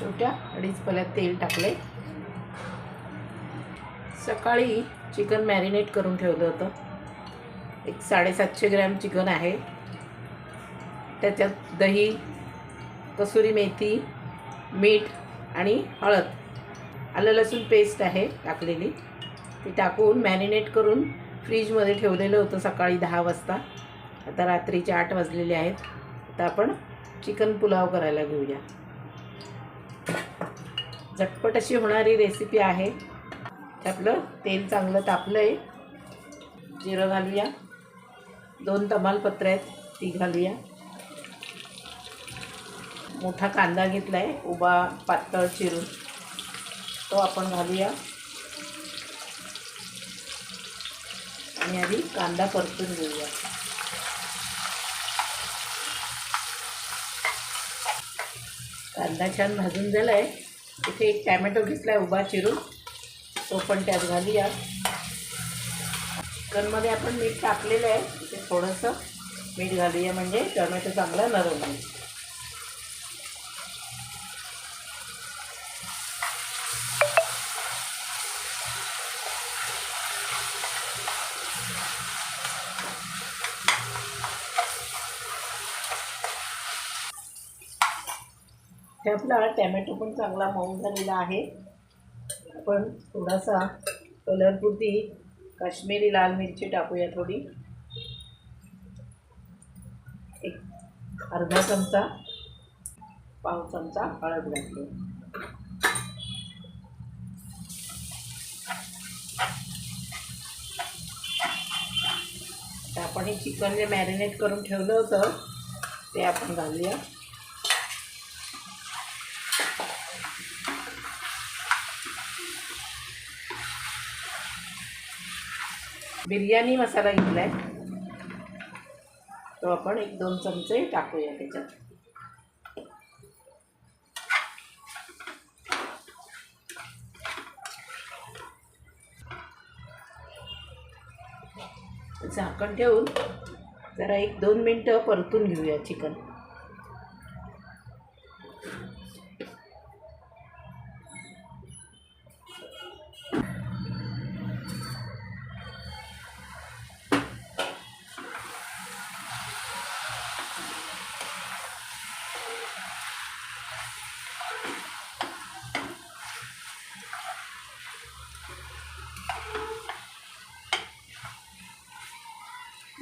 छोट्या अडीच पल्यात तेल टाकले सकाळी चिकन मॅरिनेट करून ठेवलं होतं. एक साडेसातशे ग्रॅम चिकन आहे. त्याच्यात दही कसुरी मेथी मीठ आणि हळद. आलं लसूण पेस्ट आहे टाकलेली. ती टाकून मॅरिनेट करून फ्रीजमध्ये ठेवलेलं होतं सकाळी दहा वाजता. आता रात्रीचे आठ वाजलेले आहेत. आता आपण चिकन पुलाव करायला घेऊया. झटपट अशी होणारी रेसिपी आहे. आपलं तेल चांगलं तापलं आहे जिरं घालूया. दोन तमालपत्र आहेत ती घालूया. मोठा कांदा घेतला आहे उभा पातळ चिरून. तो आपण घालूया. आणि आधी कांदा परतून घेऊया. कांदा छान भाजून झाला आहे इथे एक टॅमॅटो घेतला आहे उभा चिरून. तो पण त्यात घालूया. चिकनमध्ये आपण मीठ टाकलेलं आहे. इथे थोडंसं मीठ घालूया म्हणजे टोमॅटो चांगला नरम होईल. हे आपला टॅमॅटो पण चांगला मऊ झालेला आहे. आपण थोडासा कलरपुरती काश्मीरी लाल मिरची टाकूया थोडी. एक अर्धा चमचा पाव चमचा हळद घातली. आपण हे चिकन जे मॅरिनेट करून ठेवलं होतं ते आपण घालूया. बिर्याणी मसाला घेतला आहे तो आपण एक दोन चमचे टाकूया त्याच्यात. झाकण ठेवून जरा एक दोन मिनटं परतून घेऊया चिकन.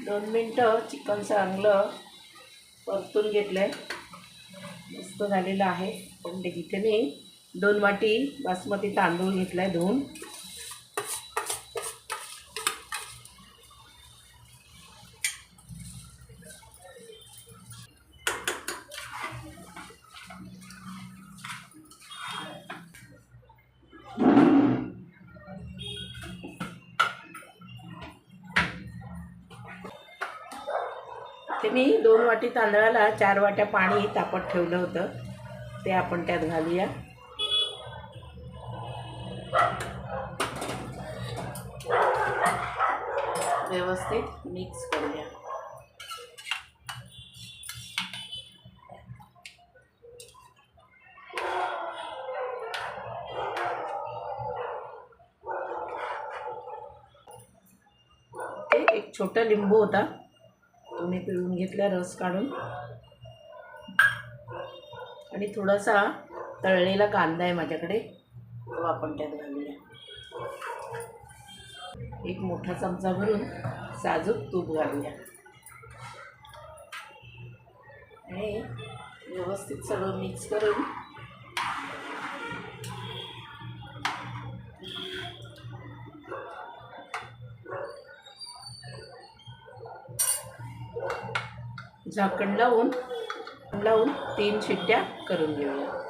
दोन मिनटं चिकन चांगलं परतून घेतलं आहे मस्त झालेलं आहे. पण ते इथे मी दोन वाटी बासमती तांदूळ घेतला आहे धुवून. ते मी दोन वाटी तांदळाला चार वाट्या पाणी तापत ठेवलं होतं. ते आपण त्यात घालूया. व्यवस्थित मिक्स करूया. ते एक छोटा लिंबू होता. मी पिळून घेतला रस काढून. आणि थोडासा तळलेला कांदा आहे माझ्याकडे. तो आपण त्यात घालूया. एक मोठा चमचा भरून साजूक तूप घालूया. आणि व्यवस्थित सगळं मिक्स करून झाकण लावून लावून तीन शिट्ट्या करून घेऊया.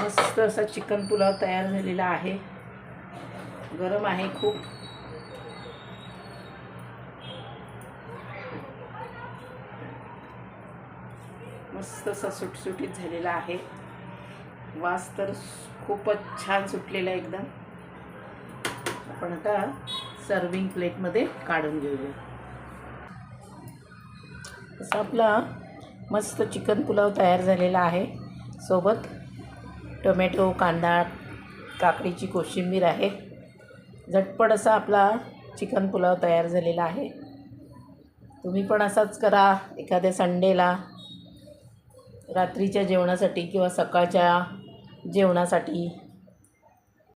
मस्त असा चिकन पुलाव तयार झालेला आहे. गरम आहे खूप. मस्त असा सुटसुटीत झालेला आहे. वास तर खूपच छान सुटलेला एकदम. आपण आता सर्विंग प्लेटमध्ये काढून घेऊया. असा आपला मस्त चिकन पुलाव तयार झालेला आहे. सोबत टोमॅटो कांदा काकडीची कोशिंबीर आहे. झटपट असा आपला चिकन पुलाव तयार झालेला आहे. तुम्ही पण असाच करा एखाद्या संडेला रात्रीच्या जेवणासाठी किंवा सकाळच्या जेवणासाठी.